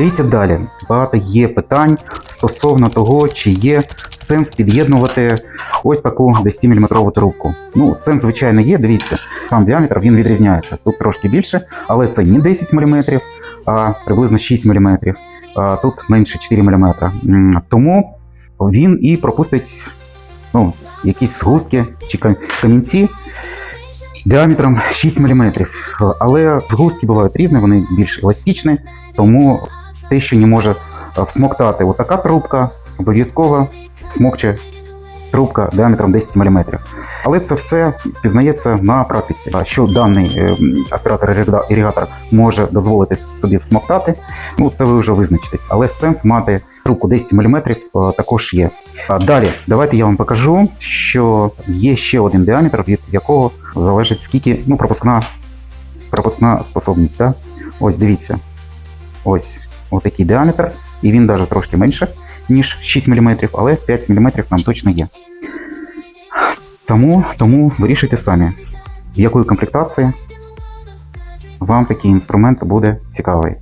Дивіться далі. Багато є питань стосовно того, чи є сенс під'єднувати ось таку 10-мм трубку. Ну, сенс, звичайно, є. Дивіться, сам діаметр він відрізняється. Тут трошки більше, але це не 10 мм, а приблизно 6 мм. А тут менше 4 мм. Тому він і пропустить ну, якісь згустки чи камінці діаметром 6 мм. Але згустки бувають різні, вони більш еластичні, тому те, що не може е, всмоктати отака трубка, обов'язково всмокче трубка діаметром 10 мм. Але це все пізнається на практиці. Що даний е, м, аспіратор-іригатор може дозволити собі всмоктати, ну це ви вже визначитесь. Але сенс мати трубку 10 мм також є. Далі, давайте я вам покажу, що є ще один діаметр, від якого залежить скільки ну, пропускна, пропускна способність. Да? Ось дивіться. Ось отакий діаметр, і він навіть трошки менше, ніж 6 мм, але 5 мм нам точно є. Тому, тому вирішуйте самі, в якої комплектації вам такий інструмент буде цікавий.